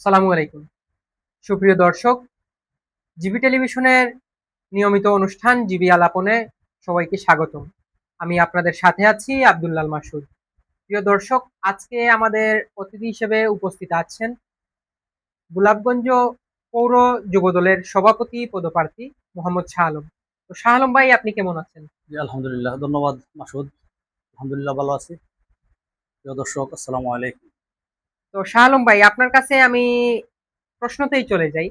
সালামু আলাইকুম। সুপ্রিয় দর্শক, জিবি টেলিভিশনের নিয়মিত অনুষ্ঠান জিবি আলাপনে সবাইকে স্বাগতম। আমি আপনাদের সাথে আছি আব্দুল্লাল মাসুদ। প্রিয় দর্শক, আজকে আমাদের অতিথি হিসেবে উপস্থিত আছেন গোলাপগঞ্জ পৌর যুবদলের সভাপতি, পদপ্রার্থী মোহাম্মদ শাহ আলম। তো শাহ আলম ভাই, আপনি কেমন আছেন? জি, আলহামদুলিল্লাহ। ধন্যবাদ মাসুদ। আলহামদুলিল্লাহ ভালো আছি। প্রিয় দর্শক, আসসালামু আলাইকুম। তো শাহ আলম ভাই, আপনার কাছে আমি প্রশ্নতেই চলে যাই।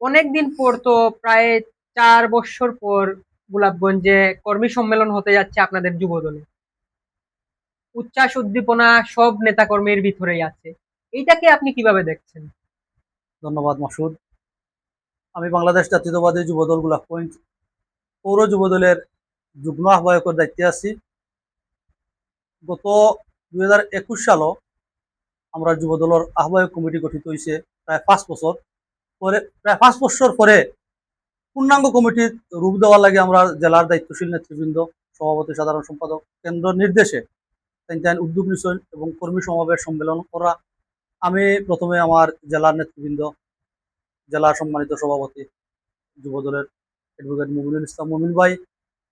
অনেকদিন পর তো প্রায় চার বছর পর গোলাপগঞ্জে কর্মী সম্মেলন হতে যাচ্ছে আপনাদের যুব দলে উচ্ছ্বাস, উদ্দীপনা সব নেতাকর্মীর ভিতরেই আছে। এইটাকে আপনি কীভাবে দেখছেন? ধন্যবাদ, মাসুদ। আমি বাংলাদেশ জাতীয়তাবাদী যুবদল গোলাপগঞ্জ পৌর যুবদলের যুগ্ম আহ্বায়কের দায়িত্বে আছি। গত দুই হাজার একুশ সালও আমরা যুবদলের আহ্বায়ক কমিটি গঠিত হয়েছে প্রায় পাঁচ বছর। পরে প্রায় পাঁচ বছর পরে পূর্ণাঙ্গ কমিটির রূপ দেওয়ার লাগে আমরা জেলার দায়িত্বশীল নেতৃবৃন্দ, সভাপতি, সাধারণ সম্পাদক কেন্দ্র নির্দেশে তাই তাই উদ্যোগ নিশ্চয় এবং কর্মী সমাবেশ সম্মেলন করা। আমি প্রথমে আমার জেলার নেতৃবৃন্দ জেলার সম্মানিত সভাপতি, যুবদলের অ্যাডভোকেট মুমিনুল ইসলাম মুমিন ভাই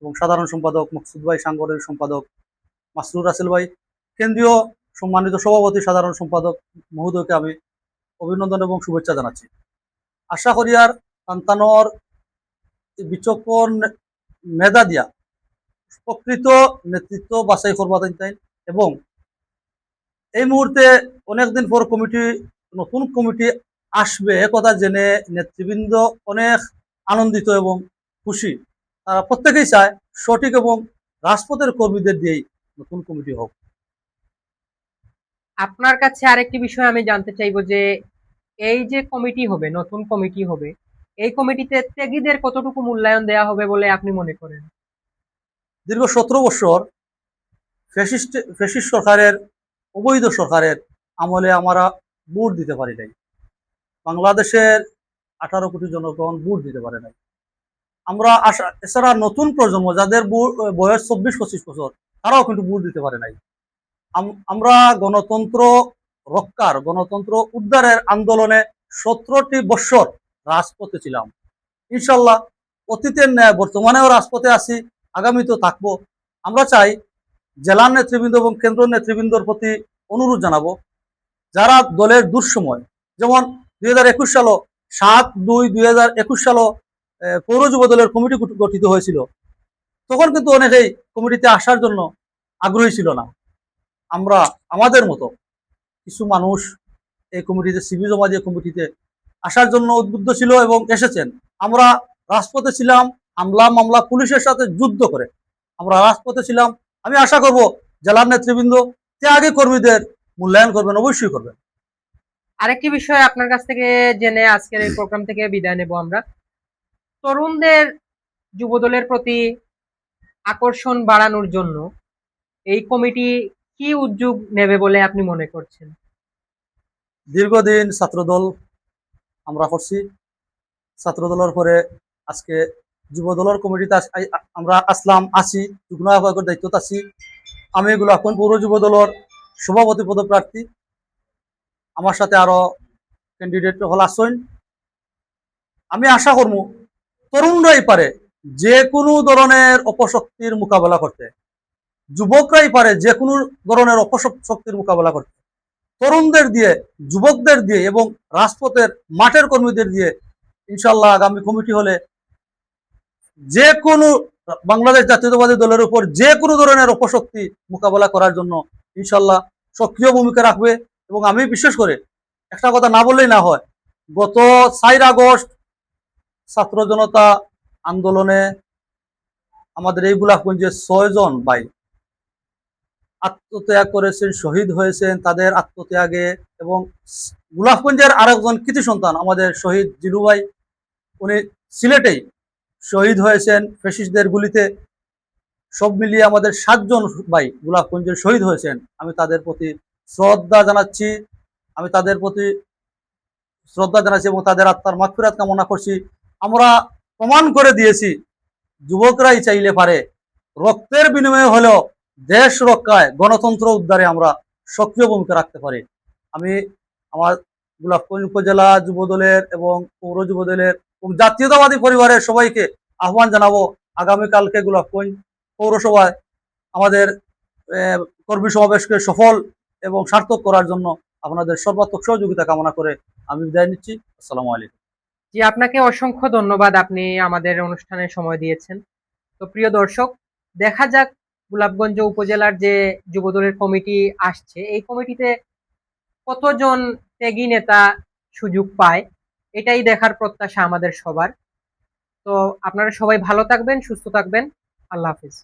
এবং সাধারণ সম্পাদক মকসুদ ভাই, সাংগঠনিক সম্পাদক মাসরুর রাসেল ভাই, কেন্দ্রীয় সম্মানিত সভাপতি, সাধারণ সম্পাদক মহোদয়কে আমি অভিনন্দন এবং শুভেচ্ছা জানাচ্ছি। আশা করি আর সন্তানর বিচক্ষণ মেধা দিয়া প্রকৃত নেতৃত্ব বাছাই করবা এবং এই মুহূর্তে অনেকদিন পর কমিটি, নতুন কমিটি আসবে একথা জেনে নেতৃবৃন্দ অনেক আনন্দিত এবং খুশি। তারা প্রত্যেকেই চায় সঠিক এবং রাজপথের কর্মীদের দিয়েই নতুন কমিটি হোক। আপনার কাছে আরেকটি বিষয় আমি জানতে চাইব যে, এই যে কমিটি হবে, নতুন কমিটি হবে, এই কমিটিতে ত্যাগীদের কতটুকু মূল্যায়ন দেওয়া হবে বলে আপনি মনে করেন? দীর্ঘ সতেরো বছর ফ্যাসিস্ট ফ্যাসিস্ট সরকারের, অবৈধ সরকারের আমলে আমরা ভোট দিতে পারি নাই। বাংলাদেশের আঠারো কোটি জনগণ ভোট দিতে পারে নাই। আমরা আশা, এছাড়া নতুন প্রজন্ম যাদের বয়স চব্বিশ পঁচিশ বছর, তারাও কিন্তু ভোট দিতে পারে নাই। আমরা গণতন্ত্র রক্ষার, গণতন্ত্র উদ্ধারের আন্দোলনে সতেরোটি বছর রাজপথে ছিলাম। ইনশাল্লাহ অতীতের ন্যায়, বর্তমানেও রাজপথে আছি, আগামীতেও থাকব। আমরা চাই জেলার নেতৃবৃন্দ এবং কেন্দ্র নেতৃবৃন্দর প্রতি অনুরোধ জানাব, যারা দলের দুঃসময়, যেমন দুই হাজার একুশ সালও সাত দুই দুই হাজার একুশ সালও পৌর যুব দলের কমিটি গঠিত হয়েছিল, তখন কিন্তু অনেকেই কমিটিতে আসার জন্য আগ্রহী ছিল না। আমরা, আমাদের মতো কিছু মানুষ এই কমিটিতে সিবি জমা দিয়ে কমিটিতে আসার জন্য উদ্বুদ্ধ ছিল এবং এসেছেন। আমরা রাজপথে ছিলাম, হামলা মামলা পুলিশের সাথে যুদ্ধ করে। আমরা রাজপথে ছিলাম। আমি আশা করব জেলার নেতৃবৃন্দ ত্যাগী কর্মীদের মূল্যায়ন করবেন, অবশ্যই করবেন। আরেকটি বিষয় আপনার কাছ থেকে জেনে আজকের এই প্রোগ্রাম থেকে বিদায় নেব আমরা। তরুণদের যুবদলের প্রতি আকর্ষণ বাড়ানোর জন্য এই কমিটি কি উদ্যোগ নেবে বলে আপনি মনে করছেন? দীর্ঘদিন ছাত্রদল আমরা করছি। ছাত্রদলের পরে আজকে যুবদলের কমিটিতে আস- আই- আ- আমরা আসলাম আছি যুগ্ম আহ্বায়কের আছি। আমি গোলাপন পৌর যুবদলের সভাপতি পদপ্রার্থী। আমার সাথে আরও ক্যান্ডিডেট হল আসছেন আমি আশা করব তরুণরাই পারে যে কোনো ধরনের অপশক্তির মোকাবেলা করতে। যুবকরাই পারে যে কোনো ধরনের অপশক্তির মোকাবেলা করতে। তরুণদের দিয়ে, যুবকদের দিয়ে এবং রাজপথের মাঠের কর্মীদের দিয়ে ইনশাল্লাহ আগামী কমিটি হলে যে কোনো বাংলাদেশ জাতীয়তাবাদী দলের উপর যে কোনো ধরনের অপশক্তি মোকাবেলা করার জন্য ইনশাল্লাহ সক্রিয় ভূমিকা রাখবে এবং আমি বিশেষ করে একটা কথা না বললেই না হয়, গত চার আগস্ট ছাত্র জনতা আন্দোলনে আমাদের এই গোলাপগঞ্জে ছয়জন ভাই আত্মত্যাগ করেছেন, শহীদ হয়েছেন, তাদের আত্মত্যাগে এবং গোলাপগঞ্জের আরেকজন কৃতি সন্তান আমাদের শহীদ জিলু ভাই, উনি সিলেটেই শহীদ হয়েছেন। ফেসিসদের গুলিতে সব মিলিয়ে আমাদের সাতজন ভাই গোলাপগঞ্জের শহীদ হয়েছেন। আমি তাদের প্রতি শ্রদ্ধা জানাচ্ছি, আমি তাদের প্রতি শ্রদ্ধা জানাচ্ছি এবং তাদের আত্মার মাগফিরাত কামনা করছি। আমরা প্রমাণ করে দিয়েছি, যুবকরাই চাইলে পারে, রক্তের বিনিময়ে হলেও দেশ রক্ষায় গণতন্ত্র উদ্ধারে আমরা সক্রিয় ভূমিকা রাখতে পারি। আমি আমার গোলাপগঞ্জ উপজেলা যুবদলের এবং পৌর যুবদলের এবং জাতীয়তাবাদী পরিবারের সবাইকে আহ্বান জানাব আগামীকালকে গোলাপগঞ্জ পৌরসভায় আমাদের কর্মী সমাবেশকে সফল এবং সার্থক করার জন্য আপনাদের সর্বাত্মক সহযোগিতা কামনা করে আমি বিদায় নিচ্ছি। আসসালামু আলাইকুম। জি, আপনাকে অসংখ্য ধন্যবাদ আপনি আমাদের অনুষ্ঠানে সময় দিয়েছেন। তো প্রিয় দর্শক, দেখা যাক গোলাপগঞ্জ উপজেলার যে যুবদলের কমিটি আসছে, এই কমিটিতে কতজন ত্যাগী নেতা সুযোগ পায়, এটাই দেখার প্রত্যাশা আমাদের সবার। তো আপনারা সবাই ভালো থাকবেন, সুস্থ থাকবেন। আল্লাহ হাফিজ।